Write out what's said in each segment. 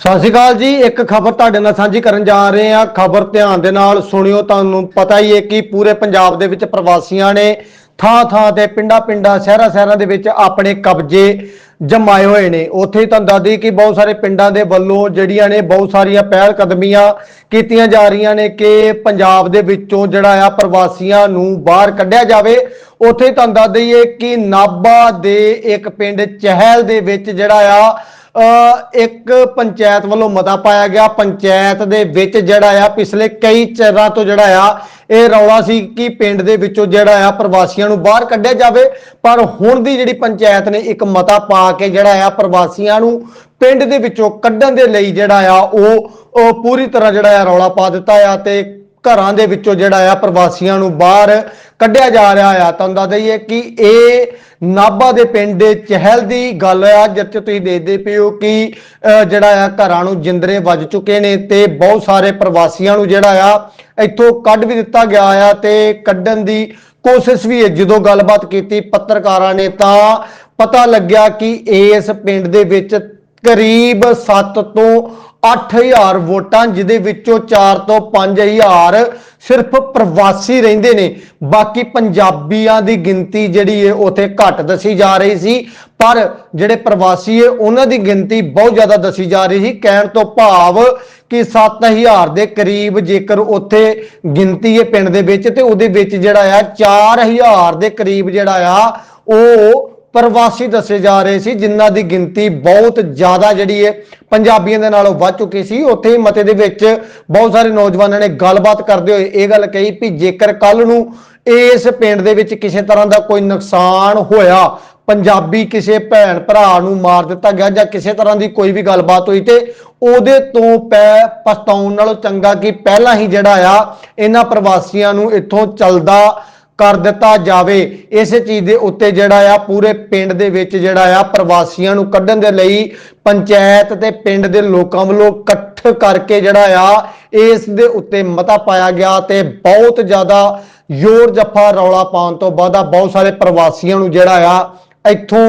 ਸਤਿ ਸ਼੍ਰੀ ਅਕਾਲ ਜੀ, ਇੱਕ ਖਬਰ ਤੁਹਾਡੇ ਨਾਲ ਸਾਂਝੀ ਕਰਨ ਜਾ ਰਹੇ ਹਾਂ। ਖਬਰ ਧਿਆਨ ਦੇ ਨਾਲ ਸੁਣਿਓ, ਤੁਹਾਨੂੰ ਪਤਾ ਹੀ ਹੈ ਕਿ ਪੂਰੇ ਪੰਜਾਬ ਦੇ ਵਿੱਚ ਪ੍ਰਵਾਸੀਆਂ ਨੇ ਥਾਂ ਥਾਂ ਤੇ ਪਿੰਡਾਂ ਪਿੰਡਾਂ ਸ਼ਹਿਰਾਂ ਸ਼ਹਿਰਾਂ ਦੇ ਵਿੱਚ ਆਪਣੇ ਕਬਜ਼ੇ ਜਮਾਏ ਹੋਏ ਨੇ। ਉੱਥੇ ਹੀ ਤੁਹਾਨੂੰ ਦੱਸ ਦਈਏ ਕਿ ਬਹੁਤ ਸਾਰੇ ਪਿੰਡਾਂ ਦੇ ਵੱਲੋਂ ਜਿਹੜੀਆਂ ਨੇ ਬਹੁਤ ਸਾਰੀਆਂ ਪਹਿਲ ਕਦਮੀਆਂ ਕੀਤੀਆਂ ਜਾ ਰਹੀਆਂ ਨੇ ਕਿ ਪੰਜਾਬ ਦੇ ਵਿੱਚੋਂ ਜਿਹੜਾ ਆ ਪ੍ਰਵਾਸੀਆਂ ਨੂੰ ਬਾਹਰ ਕੱਢਿਆ ਜਾਵੇ। ਉੱਥੇ ਹੀ ਤੁਹਾਨੂੰ ਦੱਸ ਦਈਏ ਕਿ ਨਾਭਾ ਦੇ ਇੱਕ ਪਿੰਡ ਚਹਿਲ ਦੇ ਵਿੱਚ ਜਿਹੜਾ ਆ ਇੱਕ ਪੰਚਾਇਤ ਵੱਲੋਂ ਮਤਾ ਪਾਇਆ ਗਿਆ। ਪੰਚਾਇਤ ਦੇ ਵਿੱਚ ਜਿਹੜਾ ਆ, ਪਿਛਲੇ ਕਈ ਚਿਰਾਂ ਤੋਂ ਜਿਹੜਾ ਆ, ਇਹ ਰੌਲਾ ਸੀ ਕਿ ਪਿੰਡ ਦੇ ਵਿੱਚੋਂ ਜਿਹੜਾ ਆ, ਪ੍ਰਵਾਸੀਆਂ ਨੂੰ ਬਾਹਰ ਕੱਢਿਆ ਜਾਵੇ। ਪਰ ਹੁਣ ਦੀ ਜਿਹੜੀ ਪੰਚਾਇਤ ਨੇ ਇੱਕ ਮਤਾ ਪਾ ਕੇ ਜਿਹੜਾ ਆ, ਪ੍ਰਵਾਸੀਆਂ ਨੂੰ ਪਿੰਡ ਦੇ ਵਿੱਚੋਂ ਕੱਢਣ ਦੇ ਲਈ ਜਿਹੜਾ ਆ ਉਹ ਪੂਰੀ ਤਰ੍ਹਾਂ ਜਿਹੜਾ ਆ ਰੌਲਾ ਪਾ ਦਿੱਤਾ ਆ ਤੇ ਘਰਾਂ ਦੇ ਵਿੱਚੋਂ ਜਿਹੜਾ ਆ ਪ੍ਰਵਾਸੀਆਂ ਨੂੰ ਬਾਹਰ ਕੱਢਿਆ ਜਾ ਰਿਹਾ ਆ। ਤੁਹਾਨੂੰ ਦੱਸ ਦਈਏ ਕਿ ਇਹ ਨਾਭਾ ਦੇ ਪਿੰਡ ਚਹਿਲ ਦੀ ਗੱਲ ਆ। ਜਿੱਥੇ ਤੁਸੀਂ ਦੇਖਦੇ ਪਏ ਹੋ ਕਿ ਅਹ, ਜਿਹੜਾ ਆ ਘਰਾਂ ਨੂੰ ਜਿੰਦਰੇ ਵੱਜ ਚੁੱਕੇ ਨੇ ਤੇ ਬਹੁਤ ਸਾਰੇ ਪ੍ਰਵਾਸੀਆਂ ਨੂੰ ਜਿਹੜਾ ਆ ਇੱਥੋਂ ਕੱਢ ਵੀ ਦਿੱਤਾ ਗਿਆ ਆ ਤੇ ਕੱਢਣ ਦੀ ਕੋਸ਼ਿਸ਼ ਵੀ ਹੈ। ਜਦੋਂ ਗੱਲਬਾਤ ਕੀਤੀ ਪੱਤਰਕਾਰਾਂ ਨੇ ਤਾਂ ਪਤਾ ਲੱਗਿਆ ਕਿ ਇਸ ਪਿੰਡ ਦੇ ਵਿੱਚ ਕਰੀਬ 7 ਤੋਂ 8000 ਵੋਟਾਂ, ਜਿਹਦੇ ਵਿੱਚੋਂ 4 ਤੋਂ 5000 ਸਿਰਫ ਪ੍ਰਵਾਸੀ ਰਹਿੰਦੇ ਨੇ। ਬਾਕੀ ਪੰਜਾਬੀਆਂ ਦੀ ਗਿਣਤੀ ਜਿਹੜੀ ਹੈ ਉਥੇ ਘੱਟ ਦੱਸੀ ਜਾ ਰਹੀ ਸੀ। ਪਰ ਜਿਹੜੇ ਪ੍ਰਵਾਸੀ ਹੈ ਉਹਨਾਂ ਦੀ ਗਿਣਤੀ ਬਹੁਤ ਜ਼ਿਆਦਾ ਦੱਸੀ ਜਾ ਰਹੀ ਸੀ। ਕਹਿਣ ਤੋਂ ਭਾਵ ਕਿ 7000 ਦੇ ਕਰੀਬ ਜੇਕਰ ਉੱਥੇ ਗਿਣਤੀ ਹੈ ਪਿੰਡ ਦੇ ਵਿੱਚ, ਤੇ ਉਹਦੇ ਵਿੱਚ ਜਿਹੜਾ ਆ 4000 ਦੇ ਕਰੀਬ ਜਿਹੜਾ ਆ, ਉਹ ਪ੍ਰਵਾਸੀ ਦੱਸੇ ਜਾ ਰਹੇ ਸੀ, ਜਿਨ੍ਹਾਂ ਦੀ ਗਿਣਤੀ ਬਹੁਤ ਜ਼ਿਆਦਾ ਜਿਹੜੀ ਹੈ ਪੰਜਾਬੀਆਂ ਦੇ ਨਾਲੋਂ ਵੱਧ ਚੁੱਕੀ ਸੀ। ਉੱਥੇ ਹੀ ਮਤੇ ਦੇ ਵਿੱਚ ਬਹੁਤ ਸਾਰੇ ਨੌਜਵਾਨਾਂ ਨੇ ਗੱਲਬਾਤ ਕਰਦੇ ਹੋਏ ਇਹ ਗੱਲ ਕਹੀ ਵੀ ਜੇਕਰ ਕੱਲ ਨੂੰ ਇਸ ਪਿੰਡ ਦੇ ਵਿੱਚ ਕਿਸੇ ਤਰ੍ਹਾਂ ਦਾ ਕੋਈ ਨੁਕਸਾਨ ਹੋਇਆ, ਪੰਜਾਬੀ ਕਿਸੇ ਭੈਣ ਭਰਾ ਨੂੰ ਮਾਰ ਦਿੱਤਾ ਗਿਆ ਜਾਂ ਕਿਸੇ ਤਰ੍ਹਾਂ ਦੀ ਕੋਈ ਵੀ ਗੱਲਬਾਤ ਹੋਈ ਤੇ ਉਹਦੇ ਤੋਂ ਪੈ ਪਛਤਾਉਣ ਨਾਲੋਂ ਚੰਗਾ ਕਿ ਪਹਿਲਾਂ ਹੀ ਜਿਹੜਾ ਆ, ਇਹਨਾਂ ਪ੍ਰਵਾਸੀਆਂ ਨੂੰ ਇੱਥੋਂ ਚੱਲਦਾ ਕਰ ਦਿੱਤਾ ਜਾਵੇ। ਇਸ ਚੀਜ਼ ਦੇ ਉੱਤੇ ਜਿਹੜਾ ਆ, ਪੂਰੇ ਪਿੰਡ ਦੇ ਵਿੱਚ ਜਿਹੜਾ ਆ, ਪ੍ਰਵਾਸੀਆਂ ਨੂੰ ਕੱਢਣ ਦੇ ਲਈ ਪੰਚਾਇਤ ਤੇ ਪਿੰਡ ਦੇ ਲੋਕਾਂ ਵੱਲੋਂ ਇਕੱਠ ਕਰਕੇ ਜਿਹੜਾ ਆ, ਇਸ ਦੇ ਉੱਤੇ ਮਤਾ ਪਾਇਆ ਗਿਆ ਤੇ ਬਹੁਤ ਜ਼ਿਆਦਾ ਜ਼ੋਰ ਜੱਫਾ ਰੌਲਾ ਪਾਉਣ ਤੋਂ ਬਾਅਦ ਆ, ਬਹੁਤ ਸਾਰੇ ਪ੍ਰਵਾਸੀਆਂ ਨੂੰ ਜਿਹੜਾ ਆ, ਇੱਥੋਂ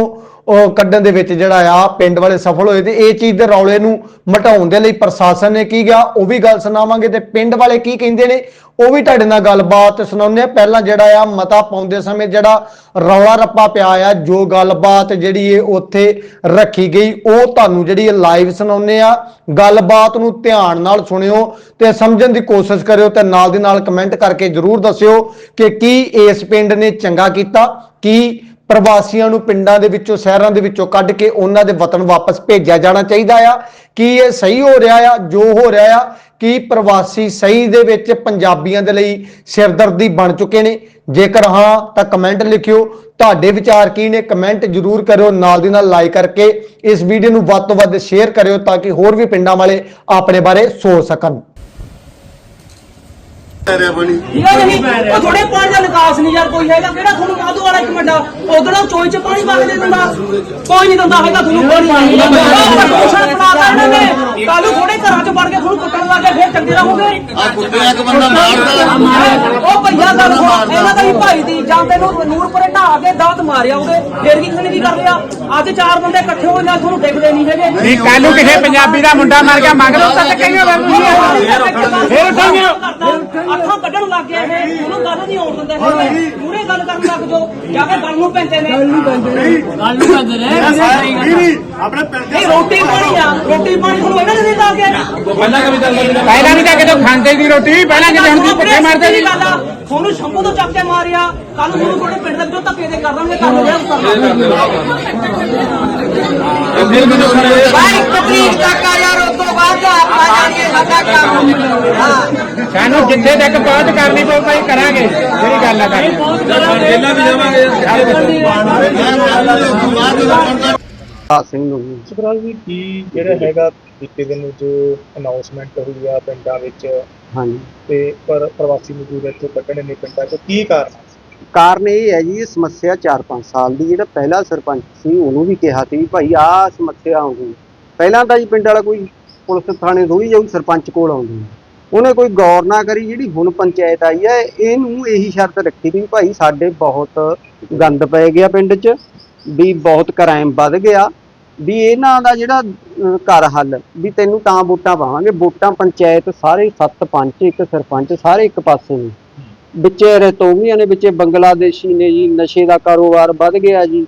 ਕੱਢਣ ਦੇ ਵਿੱਚ ਜਿਹੜਾ ਆ, ਪਿੰਡ ਵਾਲੇ ਸਫਲ ਹੋਏ ਤੇ ਇਹ ਚੀਜ਼ ਦੇ ਰੌਲੇ ਨੂੰ ਮਟਾਉਣ ਦੇ ਲਈ ਪ੍ਰਸ਼ਾਸਨ ਨੇ ਕੀ ਗਿਆ ਉਹ ਵੀ ਗੱਲ ਸੁਣਾਵਾਂਗੇ ਤੇ ਪਿੰਡ ਵਾਲੇ ਕੀ ਕਹਿੰਦੇ ਨੇ, ਉਹ ਵੀ ਤੁਹਾਡੇ ਨਾਲ ਗੱਲਬਾਤ ਸੁਣਾਉਂਦੇ ਆ ਪਹਿਲਾਂ ਜਿਹੜਾ ਆ, ਮਤਾ ਪਾਉਂਦੇ ਸਮੇਂ ਜਿਹੜਾ ਰੌਲਾ ਰੱਪਾ ਪਿਆ ਆ, ਜੋ ਗੱਲਬਾਤ ਜਿਹੜੀ ਇਹ ਉੱਥੇ ਰੱਖੀ ਗਈ, ਉਹ ਤੁਹਾਨੂੰ ਜਿਹੜੀ ਲਾਈਵ ਸੁਣਾਉਂਦੇ ਆ ਗੱਲਬਾਤ ਨੂੰ ਧਿਆਨ ਨਾਲ ਸੁਣਿਓ ਤੇ ਸਮਝਣ ਦੀ ਕੋਸ਼ਿਸ਼ ਕਰਿਓ ਤੇ ਨਾਲ ਦੀ ਨਾਲ ਕਮੈਂਟ ਕਰਕੇ ਜਰੂਰ ਦੱਸਿਓ ਕਿ ਕੀ ਇਸ ਪਿੰਡ ਨੇ ਚੰਗਾ ਕੀਤਾ, ਕੀ ਪ੍ਰਵਾਸੀਆਂ ਨੂੰ ਪਿੰਡਾਂ ਦੇ ਵਿੱਚੋਂ, ਸ਼ਹਿਰਾਂ ਦੇ ਵਿੱਚੋਂ ਕੱਢ ਕੇ ਉਹਨਾਂ ਦੇ ਵਤਨ ਵਾਪਸ ਭੇਜਿਆ ਜਾਣਾ ਚਾਹੀਦਾ ਆ। ਕੀ ਇਹ ਸਹੀ ਹੋ ਰਿਹਾ ਆ? ਜੋ ਹੋ ਰਿਹਾ ਆ, ਕੀ ਪ੍ਰਵਾਸੀ ਸਹੀ ਦੇ ਵਿੱਚ ਪੰਜਾਬੀਆਂ ਦੇ ਲਈ ਸਿਰਦਰਦੀ ਬਣ ਚੁੱਕੇ ਨੇ? ਜੇਕਰ ਹਾਂ, ਤਾਂ ਕਮੈਂਟ ਲਿਖਿਓ। ਤੁਹਾਡੇ ਵਿਚਾਰ ਕੀ ਨੇ? ਕਮੈਂਟ ਜਰੂਰ ਕਰਿਓ, ਨਾਲ ਦੀ ਨਾਲ ਲਾਈਕ ਕਰਕੇ ਇਸ ਵੀਡੀਓ ਨੂੰ ਵੱਧ ਤੋਂ ਵੱਧ ਸ਼ੇਅਰ ਕਰਿਓ, ਤਾਂ ਕਿ ਹੋਰ ਵੀ ਪਿੰਡਾਂ ਵਾਲੇ ਆਪਣੇ ਬਾਰੇ ਸੋਚ ਸਕਣ। ਤੇਰੇ ਬਣੀ ਠੀਕ ਹੈ ਨਹੀਂ ਉਹ ਥੋੜੇ ਪਾਣੀ ਦਾ ਨਿਕਾਸ ਨਹੀਂ ਯਾਰ ਕੋਈ ਹੈਗਾ। ਕਿਹੜਾ ਤੁਹਾਨੂੰ ਕਾਦੂ ਵਾਲਾ ਇੱਕ ਮਿੰਟ? ਉਧਰੋਂ ਚੋਈ ਚ ਪਾਣੀ ਵਗ ਦੇ ਦਿੰਦਾ। ਕੋਈ ਨਹੀਂ ਦਿੰਦਾ ਹੈਗਾ ਤੁਹਾਨੂੰ ਪਾਣੀ। ਪ੍ਰਦੂਸ਼ਣ ਬਣਾਤਾ ਇਹਨਾਂ ਨੇ। ਕਾਲੂ ਥੋੜੇ ਘਰਾਂ ਚ ਵੜ ਕੇ ਤੁਹਾਨੂੰ ਕੁੱਟਣ ਲੱਗੇ ਫੇਰ ਚੰਗੇ ਰਹੋਗੇ ਆ ਕੁੱਤੇ ਇੱਕ ਬੰਦਾ ਮਾਰਦਾ ਗੱਲ ਸੁਣ ਇਹਨਾਂ ਦਾ ਹੀ ਭਾਈ ਦੀ ਜਾਂ ਤੈਨੂੰ ਨੂਰਪੁਰੇ ਢਾਹ ਕੇ ਦਾਤ ਮਾਰਿਆ ਉਹਦੇ ਫੇਰ ਕੀ ਕਿਸੇ ਨੇ ਕੀ ਕਰ ਲਿਆ? ਅੱਜ ਚਾਰ ਬੰਦੇ ਇਕੱਠੇ ਹੋਏ ਨਾਲ ਤੁਹਾਨੂੰ ਦੇਖਦੇ ਨਹੀਂ ਹੈਗੇ। ਨਹੀਂ ਕੱਲ ਨੂੰ ਕਿਸੇ ਪੰਜਾਬੀ ਦਾ ਮੁੰਡਾ ਮਰ ਗਿਆ ਮੰਗ ਲਓ ਤਾਂ ਕਹੀਓ ਫੇਰ ਕਹਾਂਗੇ ਅੱਖਾਂ ਕੱਢਣ ਲੱਗ ਗਿਆ ਇਹ ਉਹਨੂੰ ਗੱਲ ਨਹੀਂ ਆਉਣ ਦਿੰਦੇ ਹੈਗੇ। ਮੂਰੇ ਗੱਲ ਕਰਨ ਲੱਗ ਜੋ ਜਾ ਕੇ ਗੱਲ ਨੂੰ ਪੈਂਦੇ ਨੇ। ਆਪਣੇ ਪਿੰਡ ਨਹੀਂ ਰੋਟੀ ਪਾਣੀ ਆ। ਰੋਟੀ ਪਾਣੀ ਤੁਹਾਨੂੰ ਇਹਨਾਂ ਨੇ ਦਿੱਤਾ ਗਿਆ? ਪਹਿਲਾਂ ਵੀ ਤਾਂ ਕਿਤੇ ਖਾਂਦੇ ਦੀ ਰੋਟੀ ਪਹਿਲਾਂ ਕਿਤੇ ਹੁਣ ਦੀ ਭੁੱਖੇ ਮਰਦੇ ਸੀ। ਤੁਹਾਨੂੰ ਸ਼ੰਭੂ ਤੋਂ ਚੱਕ ਕੇ ਮਾਰਿਆ। ਕੱਲ ਨੂੰ ਤੁਹਾਡੇ ਪਿੰਡ ਦੇ ਵਿੱਚੋਂ ਧੱਕੇ ਦੇ ਕਰ ਦਾਂਗੇ ਕਰ ਭਾਈ ਤਕਰੀਰ ਤੱਕ ਆ ਯਾਰ ਉਸ ਤੋਂ ਬਾਅਦ ਆਪਾਂ ਜਾਣਗੇ ਸਾਡਾ ਕੰਮ। ਹਾਂ। ਸਾਨੂੰ ਜਿੱਥੇ ਤੱਕ ਪਹੁੰਚ ਕਰਨੀ ਪਊ ਭਾਈ ਕਰਾਂਗੇ। ਜਿਹੜੀ ਗੱਲ ਆ ਕਰ ਜੇਲਾਂ ਵੀ ਜਾਵਾਂਗੇ। ਸੁਖਰਾਜ ਜੀ ਕੀ ਜਿਹੜਾ ਹੈਗਾ ਬੀਤੇ ਦਿਨ ਜੋ ਅਨਾਉਂਸਮੈਂਟ ਹੋਈ ਆ ਪਿੰਡਾਂ ਵਿੱਚ? ਹਾਂਜੀ। ਤੇ ਪਰ ਪ੍ਰਵਾਸੀ ਮਜ਼ਦੂਰ ਇੱਥੋਂ ਕੱਢਣੇ ਨੇ ਪਿੰਡਾਂ 'ਚ ਕੀ ਕਾਰਨ ਕਾਰਨ ਇਹ ਹੈ ਜੀ ਇਹ ਸਮੱਸਿਆ 4-5 ਸਾਲ ਦੀ ਜਿਹੜਾ ਪਹਿਲਾ ਸਰਪੰਚ ਸੀ ਉਹਨੂੰ ਵੀ ਕਿਹਾ ਸੀ ਵੀ ਭਾਈ ਆਹ ਸਮੱਸਿਆ ਆਉਂਦੀ ਪਹਿਲਾਂ ਤਾਂ ਜੀ ਪਿੰਡ ਵਾਲਾ ਕੋਈ ਪੁਲਿਸ ਥਾਣੇ ਥੋੜੀ ਜਾਊ ਸਰਪੰਚ ਕੋਲ ਆਉਂਦੀ। ਉਹਨੇ ਕੋਈ ਗੌਰ ਨਾ ਕਰੀ ਜਿਹੜੀ ਹੁਣ ਪੰਚਾਇਤ ਆਈ ਹੈ ਇਹਨੂੰ ਇਹੀ ਸ਼ਰਤ ਰੱਖੀ ਵੀ ਭਾਈ ਸਾਡੇ ਬਹੁਤ ਗੰਦ ਪੈ ਗਿਆ ਪਿੰਡ 'ਚ ਵੀ ਬਹੁਤ ਕ੍ਰਾਈਮ ਵੱਧ ਗਿਆ। ਵੀ ਇਹਨਾਂ ਦਾ ਜਿਹੜਾ ਅਹ, ਕਰ ਹੱਲ ਵੀ ਤੈਨੂੰ ਤਾਂ ਵੋਟਾਂ ਪਾਵਾਂਗੇ ਵੋਟਾਂ ਪੰਚਾਇਤ ਸਾਰੇ ਸੱਤ ਪੰਚ ਇੱਕ ਸਰਪੰਚ ਸਾਰੇ ਇੱਕ ਪਾਸੇ ਨੇ। ਵਿੱਚ ਰਤੋਵੀਆਂ ਨੇ ਵਿੱਚ ਬੰਗਲਾਦੇਸ਼ੀ ਨੇ ਜੀ ਨਸ਼ੇ ਦਾ ਕਾਰੋਬਾਰ ਵੱਧ ਗਿਆ ਜੀ।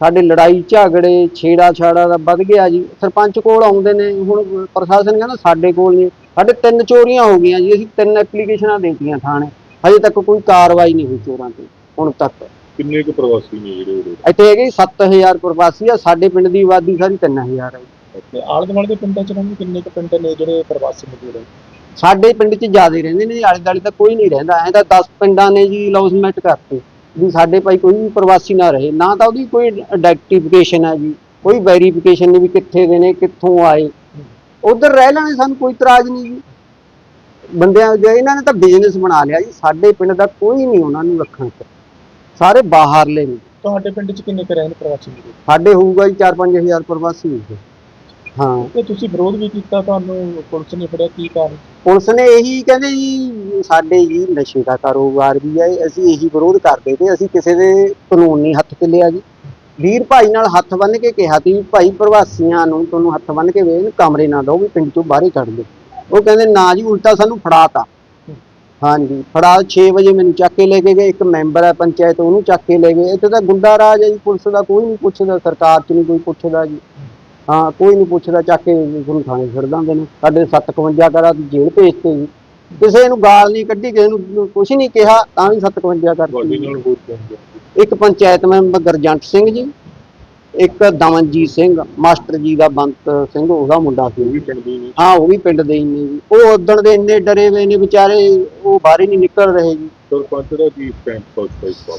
ਸਾਡੇ ਲੜਾਈ ਝਗੜੇ ਛੇੜਾ ਛਾੜਾ ਦਾ ਵੱਧ ਗਿਆ ਜੀ। ਸਰਪੰਚ ਕੋਲ ਆਉਂਦੇ ਨੇ ਹੁਣ ਪ੍ਰਸ਼ਾਸਨ ਕਹਿੰਦਾ ਸਾਡੇ ਕੋਲ ਨਹੀਂ। ਸਾਡੇ ਤਿੰਨ ਚੋਰੀਆਂ ਹੋ ਗਈਆਂ ਜੀ ਅਸੀਂ ਤਿੰਨ ਐਪਲੀਕੇਸ਼ਨਾਂ ਦੇਤੀਆਂ ਥਾਣੇ। ਹਜੇ ਤੱਕ ਕੋਈ ਕਾਰਵਾਈ ਨਹੀਂ ਹੋਈ ਚੋਰਾਂ ਤੇ ਹੁਣ ਤੱਕ। ਕਿੰਨੇ ਕੁ ਪ੍ਰਵਾਸੀ ਨੇ ਜਿਹੜੇ ਉਰੇ? ਇੱਥੇ ਹੈਗੇ 7000 ਪ੍ਰਵਾਸੀ ਆ ਸਾਡੇ ਪਿੰਡ ਦੀ ਆਬਾਦੀ ਸਾਰੀ 3000 ਹੈ ਜੀ। ਤੇ ਆਲੇ ਦੁਆਲੇ ਦੇ ਪਿੰਡਾਂ ਚ ਰਹਿੰਦੇ ਕਿੰਨੇ ਕੁ ਪਿੰਡ ਨੇ ਜਿਹੜੇ ਪ੍ਰਵਾਸੀ ਮਜ਼ਦੂਰ ਹੈ ਸਾਡੇ ਪਿੰਡ 'ਚ ਜ਼ਿਆਦਾ ਰਹਿੰਦੇ ਨੇ ਜੀ ਆਲੇ ਦੁਆਲੇ ਤਾਂ ਕੋਈ ਨਹੀਂ ਰਹਿੰਦਾ ਐਂ ਤਾਂ 10 ਪਿੰਡਾਂ ਨੇ ਜੀ ਲੌਸਮੈਂਟ ਕਰਤੇ ਵੀ ਸਾਡੇ ਭਾਈ ਕੋਈ ਵੀ ਪ੍ਰਵਾਸੀ ਨਾ ਰਹੇ ਨਾ ਤਾਂ ਉਹਦੀ ਕੋਈ ਆਈਡੈਂਟੀਫਿਕੇਸ਼ਨ ਹੈ ਜੀ ਕੋਈ ਵੈਰੀਫਿਕੇਸ਼ਨ ਨਹੀਂ ਵੀ ਕਿੱਥੇ ਦੇ ਨੇ ਕਿੱਥੋਂ ਆਏ। ਉਧਰ ਰਹਿ ਲੈਣੇ ਸਾਨੂੰ ਕੋਈ ਇਤਰਾਜ਼ ਨਹੀਂ ਜੀ। ਬੰਦਿਆਂ ਦੇ ਇਹਨਾਂ ਨੇ ਤਾਂ ਬਿਜ਼ਨਸ ਬਣਾ ਲਿਆ ਜੀ ਸਾਡੇ ਪਿੰਡ ਦਾ ਕੋਈ ਨਹੀਂ ਉਹਨਾਂ ਨੂੰ ਰੱਖਣ ਚ ਸਾਰੇ ਬਾਹਰਲੇ ਨੇ। ਤੁਹਾਡੇ ਪਿੰਡ ਚ ਕਿੰਨੇ ਕੁ ਰਹਿੰਦੇ ਪ੍ਰਵਾਸੀ ਸਾਡੇ ਹੋਊਗਾ ਜੀ 4-5000 ਪ੍ਰਵਾਸੀ ਨੇ। ਹਾਂ। ਤੇ ਤੁਸੀਂ ਵਿਰੋਧ ਵੀ ਕੀਤਾ ਤੁਹਾਨੂੰ ਪੁਲਿਸ ਨੇ ਫੜਿਆ ਕੀ ਕਾਰਨ? ਪੁਲਿਸ ਨੇ ਇਹੀ ਕਹਿੰਦੇ ਜੀ ਸਾਡੇ ਜੀ ਨਸ਼ੇ ਦਾ ਕਾਰੋਬਾਰ ਵੀ ਹੈ ਅਸੀਂ ਇਹੀ ਵਿਰੋਧ ਕਰਦੇ ਤੇ ਅਸੀਂ ਕਿਸੇ ਦੇ ਕਾਨੂੰਨ ਨਹੀਂ ਹੱਥ ਤੇ ਲਿਆ ਜੀ। ਵੀਰ ਭਾਈ ਨਾਲ ਹੱਥ ਬੰਨ ਕੇ ਕਿਹਾ ਸੀ ਵੀ ਭਾਈ ਪ੍ਰਵਾਸੀਆਂ ਨੂੰ ਤੁਹਾਨੂੰ ਹੱਥ ਬੰਨ ਕੇ ਵੇਨ ਕਮਰੇ ਨਾ ਦਿਓ ਵੀ ਪਿੰਡ ਚੋਂ ਬਾਹਰ ਹੀ ਕੱਢ ਦਿਓ ਉਹ ਕਹਿੰਦੇ ਨਾ ਜੀ ਉਲਟਾ ਸਾਨੂੰ ਫੜਾਤਾ। ਹਾਂਜੀ ਫੜਾ 6 ਵਜੇ ਮੈਨੂੰ ਚੱਕ ਕੇ ਲੈ ਕੇ ਗਏ ਇੱਕ ਮੈਂਬਰ ਹੈ ਪੰਚਾਇਤ ਉਹਨੂੰ ਚੱਕ ਕੇ ਲੈ ਗਏ। ਇੱਥੇ ਤਾਂ ਗੁੰਡਾ ਰਾਜ ਹੈ ਜੀ ਪੁਲਿਸ ਦਾ ਕੋਈ ਨਹੀਂ ਪੁੱਛਦਾ ਸਰਕਾਰ 'ਚ ਨਹੀਂ ਕੋਈ ਪੁੱਛਦਾ ਜੀ। ਹਾਂ ਕੋਈ ਨਹੀਂ ਪੁੱਛਦਾ ਚੱਕ ਕੇ ਤੁਹਾਨੂੰ ਥਾਣੇ ਛੱਡ ਦਿੰਦੇ ਨੇ। ਸਾਡੇ 751 ਕਰਾ ਜੇਲ੍ਹ ਭੇਜਤੇ ਜੀ। ਕਿਸੇ ਨੂੰ ਗਾਲ ਨਹੀਂ ਕੱਢੀ ਕਿਸੇ ਨੂੰ ਕੁਝ ਨਹੀਂ ਕਿਹਾ ਤਾਂ ਵੀ 751 ਤੁਹਾਡੇ ਕਰਤੀ ਨਾਲ ਹੋਰ ਕੌਣ ਗਿਆ ਇੱਕ ਪੰਚਾਇਤ ਮੈਂਬਰ ਗਰਜੰਟ ਸਿੰਘ ਜੀ ਇੱਕ ਦਮਨਜੀਤ ਸਿੰਘ ਮਾਸਟਰ ਜੀ ਦਾ ਬੰਤ ਸਿੰਘ ਉਹਦਾ ਮੁੰਡਾ ਸੀ। ਉਹ ਵੀ ਪਿੰਡ ਦੇ ਨੇ। ਹਾਂ ਉਹ ਵੀ ਪਿੰਡ ਦੇ ਹੀ ਨੇ ਜੀ। ਉਹ ਉਦਣ ਦੇ ਇੰਨੇ ਡਰੇ ਹੋਏ ਨੇ ਵਿਚਾਰੇ ਉਹ ਬਾਹਰ ਹੀ ਨਹੀਂ ਨਿਕਲ ਰਹੇ ਜੀ। ਸਰਪੰਚ ਦਾ ਕੀ ਸਟੈਂਡ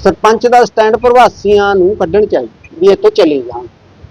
ਸਰਪੰਚ ਦਾ ਸਟੈਂਡ ਪ੍ਰਵਾਸੀਆਂ ਨੂੰ ਕੱਢਣ ਚਾਹੀਦਾ ਵੀ ਇੱਥੋਂ ਚਲੇ ਜਾਣ।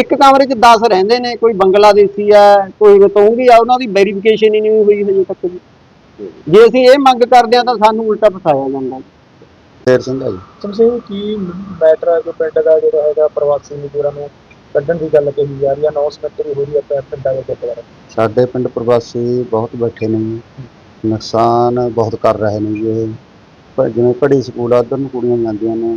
ਇੱਕ ਕਮਰੇ 'ਚ 10 ਰਹਿੰਦੇ ਨੇ ਕੋਈ ਬੰਗਲਾਦੇਸ਼ੀ ਆ ਕੋਈ ਰਤੋਂਗੀ ਆ ਉਹਨਾਂ ਦੀ ਵੈਰੀਫਿਕੇਸ਼ਨ ਹੀ ਨਹੀਂ ਹੋਈ ਹਜੇ ਤੱਕ ਜੀ। ਜੇ ਅਸੀਂ ਇਹ ਮੰਗ ਕਰਦੇ ਆ ਤਾਂ ਸਾਨੂੰ ਉਲਟਾ ਫਸਾਇਆ ਜਾਂਦਾ ਫੇਰ ਆ ਜੀ ਸਮਝੇ ਕੀ ਮੈਟਰ ਹੈ ਜੋ ਪਿੰਡ ਦਾ ਜਿਹੜਾ ਹੈਗਾ ਪ੍ਰਵਾਸੀ ਮਜ਼ਦੂਰਾਂ ਨੂੰ ਕੱਢਣ ਦੀ ਗੱਲ ਕਹੀ ਜਾ ਰਹੀ ਹੈ ਅਨਾਉਂਸਮੈਂਟ ਵੀ ਹੋ ਰਹੀ ਹੈ ਪਿੰ- ਪਿੰਡਾਂ ਦੇ ਗੁਰਦੁਆਰਾ ਸਾਡੇ ਪਿੰਡ ਪ੍ਰਵਾਸੀ ਬਹੁਤ ਬੈਠੇ ਨੇ ਜੀ। ਨੁਕਸਾਨ ਬਹੁਤ ਕਰ ਰਹੇ ਨੇ ਜੀ ਇਹ। ਜਿਵੇਂ ਪੜ੍ਹੀ ਸਕੂਲ ਆ ਉੱਧਰ ਨੂੰ ਕੁੜੀਆਂ ਜਾਂਦੀਆਂ ਨੇ।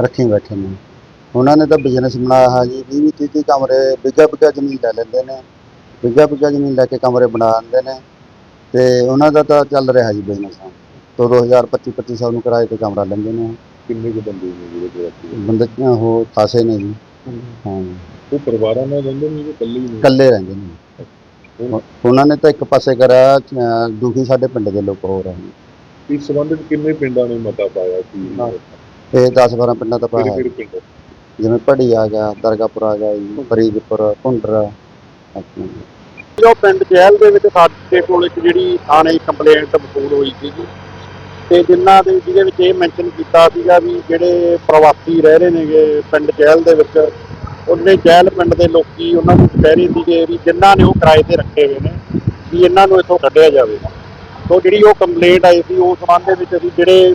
ਰੱਖੀ ਬੈਠੇ ਨੇ। ਉਹਨਾਂ ਨੇ ਤਾਂ ਬਿਜ਼ਨਸ ਬਣਾਇਆ ਹੈ ਜੀ 20 30 30 ਕਮਰੇ ਬਿੱਗਾ ਬਿੱਗਾ ਜ਼ਮੀਨ ਲੈ ਲੈਂਦੇ ਨੇ। ਬਿੱਗਾ ਬਿੱਗਾ ਜ਼ਮੀਨ ਲੈ ਕੇ ਕਮਰੇ ਬਣਾ ਦਿੰਦੇ ਨੇ। ਤੇ ਉਹਨਾਂ ਦਾ ਤਾਂ ਚੱਲ ਰਿਹਾ ਜੀ ਬਿਜ਼ਨਸ ਦੋ 2000 25 2500 ਨੂੰ ਕਿਰਾਏ ਤੇ ਕਮਰਾ ਲੈਂਦੇ ਨੇ। ਕਿੰਨੇ ਕੁ ਬੰਦੇ ਨੇ ਜਿਹੜੇ ਨੇ? ਬੰਦੇ ਉਹ ਖਾਸੇ ਨੇ ਜੀ। ਹਾਂ। ਉਹ ਪਰਿਵਾਰਾਂ ਨਾਲ ਰਹਿੰਦੇ ਨੇ ਜਾਂ ਇਕੱਲੇ ਹੀ ਨੇ? ਇਕੱਲੇ ਰਹਿੰਦੇ ਨੇ। ਉਹ- ਉਹਨਾਂ ਨੇ ਤਾਂ ਇੱਕ ਪਾਸੇ ਅਹ ਦੁਖੀ ਸਾਡੇ ਪਿੰਡ ਦੇ ਲੋਕ ਹੋ ਰਹੇ ਨੇ ਇਸ ਸੰਬੰਧ ਵਿੱਚ ਕਿੰਨੇ ਪਿੰਡਾਂ ਨੇ ਮਤਾ ਪਾਇਆ ਸੀ। ਇਹ 10 12 ਪਿੰਡਾਂ ਦਾ ਪਾਇਆ ਕਿਹੜੇ ਪਿੰਡ? ਜਿਵੇਂ ਪੜੀ ਆ ਗਿਆ ਦਰਗਾਪੁਰ ਆ ਗਿਆ ਜੀ ਫਰੀਦਪੁਰ ਭੁੰਡਰ ਆਪਣਾ ਜੋ ਪਿੰਡ ਜੈਲ ਦੇ ਵਿੱਚ ਸਾਡੇ ਕੋਲ ਇੱਕ ਜਿਹੜੀ ਥਾਣੇ ਕੰਪਲੇਂਟ ਵਸੂਲ ਹੋਈ ਸੀਗੀ ਤੇ ਜਿਨ੍ਹਾਂ ਦੇ ਜਿਹਦੇ ਵਿੱਚ ਇਹ ਮੈਂਸ਼ਨ ਕੀਤਾ ਸੀਗਾ ਵੀ ਜਿਹੜੇ ਪ੍ਰਵਾਸੀ ਰਹਿ ਰਹੇ ਨੇਗੇ ਪਿੰਡ ਜੈਲ ਦੇ ਵਿੱਚ ਉਹਨੇ ਜੈਲ ਪਿੰਡ ਦੇ ਲੋਕੀ ਉਹਨਾਂ ਨੂੰ ਕਹਿ ਰਹੇ ਸੀਗੇ ਵੀ ਜਿਨ੍ਹਾਂ ਨੇ ਉਹ ਕਿਰਾਏ ਤੇ ਰੱਖੇ ਹੋਏ ਨੇ ਵੀ ਇਹਨਾਂ ਨੂੰ ਇੱਥੋਂ ਕੱਢਿਆ ਜਾਵੇ। ਸੋ ਜਿਹੜੀ ਉਹ ਕੰਪਲੇਂਟ ਆਈ ਸੀ ਉਸ ਸੰਬੰਧ ਦੇ ਵਿੱਚ ਅਸੀਂ ਜਿਹੜੇ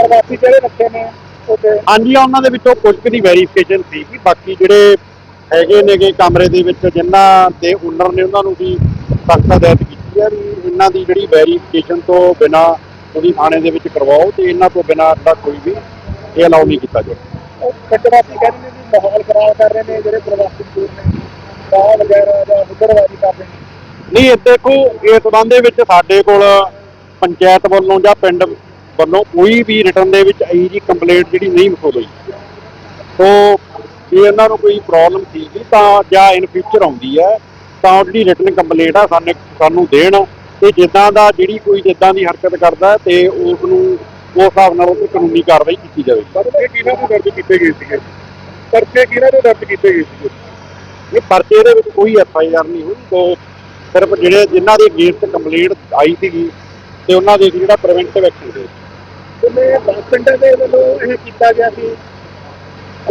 ਪ੍ਰਵਾਸੀ ਜਿਹੜੇ ਰੱਖੇ ਨੇ ਹਾਂਜੀ ਉਹਨਾਂ ਦੇ ਵਿੱਚੋਂ ਕੁਝ ਦੀ ਵੈਰੀਫਿਕੇਸ਼ਨ ਸੀ ਕਿ ਬਾਕੀ ਜਿਹੜੇ ਹੈਗੇ ਨੇਗੇ ਕਮਰੇ ਦੇ ਵਿੱਚ ਜਿਨ੍ਹਾਂ ਦੇ ਓਨਰ ਨੇ ਉਹਨਾਂ ਨੂੰ ਵੀ ਸਖਤ ਹਦਾਇਤ ਕੀਤੀ ਹੈ ਵੀ ਇਹਨਾਂ ਦੀ ਜਿਹੜੀ ਵੈਰੀਫਿਕੇਸ਼ਨ ਤੋਂ ਬਿਨਾ ਉਹਦੀ ਥਾਣੇ ਦੇ ਵਿੱਚ ਕਰਵਾਓ ਤੇ ਇਹਨਾਂ ਤੋਂ ਬਿਨਾ ਦਾ ਕੋਈ ਵੀ ਇਹ ਅਲਾਉ ਨਹੀਂ ਕੀਤਾ ਜਾਏ ਪਿੰਡਵਾਸੀ ਕਹਿੰਦੇ ਨੇ ਵੀ ਮਾਹੌਲ ਖਰਾਬ ਕਰ ਰਹੇ ਨੇ ਜਿਹੜੇ ਪ੍ਰਵਾਸੀ ਮਜ਼ਦੂਰ ਨੇ ਗਾਹ ਵਗੈਰਾ ਜਾਂ ਹੁਦਰਵਾਜੀ ਕਰ ਰਹੇ ਨੇ। ਨਹੀਂ ਦੇਖੋ ਇਸ ਸੰਬੰਧ ਦੇ ਵਿੱਚ ਸਾਡੇ ਕੋਲ ਪੰਚਾਇਤ ਵੱਲੋਂ ਜਾਂ ਪਿੰਡ ਵੱਲੋਂ ਕੋਈ ਵੀ ਰਿਟਰਨ ਦੇ ਵਿੱਚ ਇਹੀ ਜੀ ਕੰਪਲੇਂਟ ਜਿਹੜੀ ਨਹੀਂ ਮਸੂਲ ਹੋਈ ਸੋ ਜੇ ਇਹਨਾਂ ਨੂੰ ਕੋਈ ਪ੍ਰੋਬਲਮ ਸੀਗੀ ਤਾਂ ਜਾਂ ਇਨ ਫਿਊਚਰ ਆਉਂਦੀ ਹੈ ਤਾਂ ਉਹ ਜਿਹੜੀ ਰਿਟਰਨ ਕੰਪਲੇਂਟ ਆ ਸਾਨੂੰ ਸਾਨੂੰ ਦੇਣ। ਤੇ ਜਿੱਦਾਂ ਦਾ ਜਿਹੜੀ ਕੋਈ ਜਿੱਦਾਂ ਦੀ ਹਰਕਤ ਕਰਦਾ ਤੇ ਉਸ ਨੂੰ ਉਸ ਹਿਸਾਬ ਨਾਲ ਉਹ ਕਾਨੂੰਨੀ ਕਾਰਵਾਈ ਕੀਤੀ ਜਾਵੇ। ਪਰ ਇਹ ਕਿਹਨਾਂ ਤੋਂ ਦਰਜ ਕੀਤੇ ਗਏ ਸੀਗੇ? ਪਰਚੇ ਕਿਹਨਾਂ ਤੋਂ ਦਰਜ ਕੀਤੇ ਗਏ ਸੀਗੇ? ਇਹ ਪਰਚੇ ਦੇ ਵਿੱਚ ਕੋਈ ਐਫ ਆਈ ਆਰ ਨਹੀਂ ਹੋਈ। ਤੋਂ ਸਿਰਫ ਜਿਹੜੇ ਜਿਨ੍ਹਾਂ ਦੇ ਅਗੇਂਸਟ ਕੰਪਲੇਂਟ ਆਈ ਸੀਗੀ ਤੇ ਉਹਨਾਂ ਦੇ ਜਿਹੜਾ ਪ੍ਰੀਵੈਂਟਿਵ ਐਕਸ਼ਨ ਦੇ ਜਿਵੇਂ 10 ਪਿੰਡਾਂ ਦੇ ਵੱਲੋਂ ਇਹ ਕੀਤਾ ਗਿਆ ਸੀ।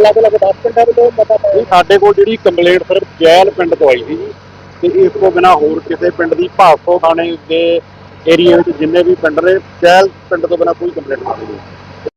ਅਲੱਗ-ਅਲੱਗ 10 ਪਿੰਡਾਂ ਵੱਲੋਂ ਪਤਾ ਨਹੀਂ, ਸਾਡੇ ਕੋਲ ਜਿਹੜੀ ਕੰਪਲੇਂਟ ਸਿਰਫ ਜੈਲ ਪਿੰਡ ਤੋਂ ਆਈ ਸੀ ਜੀ। ਤੇ ਇਸ ਤੋਂ ਬਿਨਾ ਹੋਰ ਕਿਸੇ ਪਿੰਡ ਦੀ ਭਾਸੋ ਥਾਣੇ ਦੇ ਏਰੀਆ ਵਿੱਚ ਜਿੰਨੇ ਵੀ ਪਿੰਡ ਨੇ, ਜੈਲ ਪਿੰਡ ਤੋਂ ਬਿਨਾ ਕੋਈ ਕੰਪਲੇਂਟ ਨਹੀਂ ਆਈ।